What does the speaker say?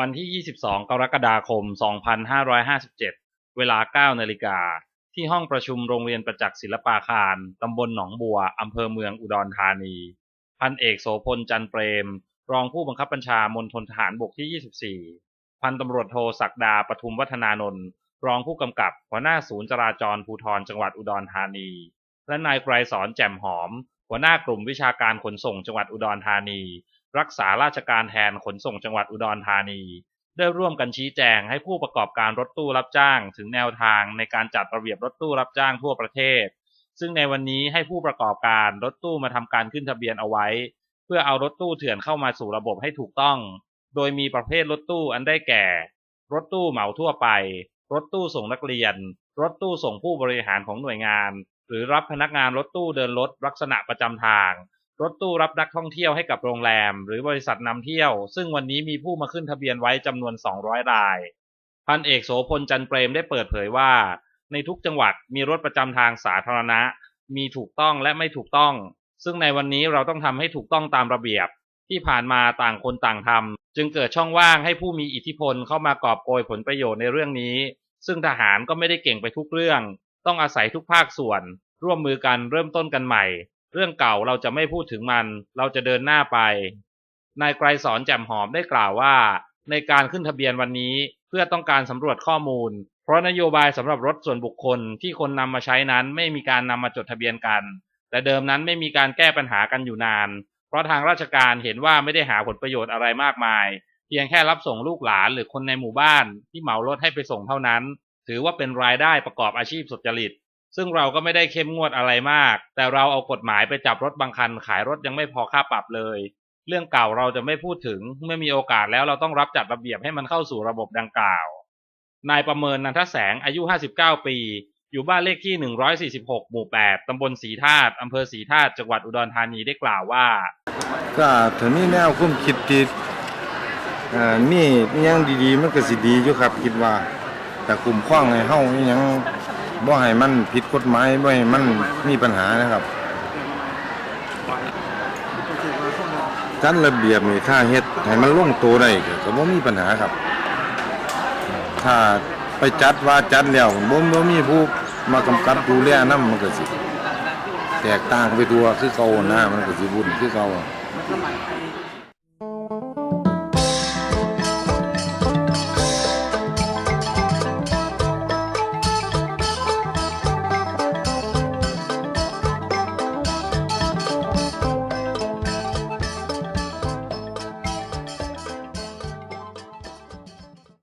วันที่ 22 กรกฎาคม 2557 เวลา 9 นาฬิกา ที่ห้องประชุมโรงเรียนประจักษ์ศิลปาคาร ตำบลหนองบัว อำเภอเมืองอุดรธานี พันเอกโสพลจันเปรม รองผู้บังคับบัญชามณฑลทหารบกที่ 24 พันตำรวจโทศักดาปทุมวัฒนานนท์ รองผู้กำกับหัวหน้าศูนย์จราจรภูธรจังหวัดอุดรธานี และนายไกรสอนแจ่มหอม หัวหน้ากลุ่มวิชาการขนส่งจังหวัดอุดรธานี รักษาราชการแทนขนส่งจังหวัดอุดรธานี ได้ร่วมกันชี้แจงให้ผู้ประกอบการรถตู้รับจ้างถึงแนวทางในการจัดระเบียบรถตู้รับจ้างทั่วประเทศ ซึ่งในวันนี้ให้ผู้ประกอบการรถตู้มาทำการขึ้นทะเบียนเอาไว้ เพื่อเอารถตู้เถื่อนเข้ามาสู่ระบบให้ถูกต้อง โดยมีประเภทรถตู้อันได้แก่ รถตู้เหมาทั่วไป รถตู้ส่งนักเรียน รถตู้ส่งผู้บริหารของหน่วยงาน หรือรับพนักงานรถตู้เดินรถลักษณะประจำทาง รถตู้รับนักท่องเที่ยวให้กับโรงแรม หรือบริษัทนำเที่ยว ซึ่งวันนี้มีผู้มาขึ้นทะเบียนไว้จำนวน 200 ราย พันเอกโสพลจันเปรมได้เปิดเผยว่า ในทุกจังหวัดมีรถประจำทางสาธารณะ มีถูกต้องและไม่ถูกต้อง ซึ่งในวันนี้เราต้องทำให้ถูกต้องตามระเบียบ ที่ผ่านมาต่างคนต่างทำจึงเกิดช่องว่างให้ผู้มีอิทธิพลเข้ามากอบโกยผลประโยชน์ในเรื่องนี้ ซึ่งทหารก็ไม่ได้เก่งไปทุกเรื่อง ต้องอาศัยทุกภาคส่วน ร่วมมือกันเริ่มต้นกันใหม่ เรื่องเก่าเราจะไม่พูดถึงมัน เราจะเดินหน้าไป นายไกรสอนแจ่มหอมได้กล่าวว่า ในการขึ้นทะเบียนวันนี้เพื่อต้องการสำรวจข้อมูล เพราะนโยบายสำหรับรถส่วนบุคคลที่คนนำมาใช้นั้นไม่มีการนำมาจดทะเบียนกัน แต่เดิมนั้นไม่มีการแก้ปัญหากันอยู่นาน เพราะทางราชการเห็นว่าไม่ได้หาผลประโยชน์อะไรมากมาย เพียงแค่รับส่งลูกหลานหรือคนในหมู่บ้าน ที่เหมารถให้ไปส่งเท่านั้น ถือว่าเป็นรายได้ประกอบอาชีพสุจริต ซึ่งเราก็ไม่ได้เข้มงวดอะไรมาก แต่เราเอากฎหมายไปจับรถบางคัน ขายรถยังไม่พอค่าปรับเลย เรื่องเก่าเราจะไม่พูดถึง เมื่อมีโอกาสแล้วเราต้องรับจัดระเบียบให้มันเข้าสู่ระบบดังกล่าว นายประเมินนันทแสงอายุ 59 ปี อยู่บ้านเลขที่ 146 หมู่ 8 ตำบลสีธาตุอำเภอสีธาตุจังหวัดอุดรธานีได้กล่าวว่า ก็ถ้ามีแนวคุ้มคิดที่เอ่อมีอิหยังดีๆ มันก็สิดีอยู่ครับคิดว่า แต่คุ้มครองให้เฮาอิหยัง บ่ให้มันผิดกฎหมายบ่ให้มันมีปัญหานะครับจัดระเบียบนี่ถ้าเฮ็ดให้มันลงตัวได้ก็ก็บ่มีปัญหาครับ ถ้าไปจัดว่าจัดแล้วบ่บ่มีผู้มากำกับดูแลนำมันก็สิแตกต่างไปตัวคือเก่านะมันก็สิวุ่นคือเก่ามัน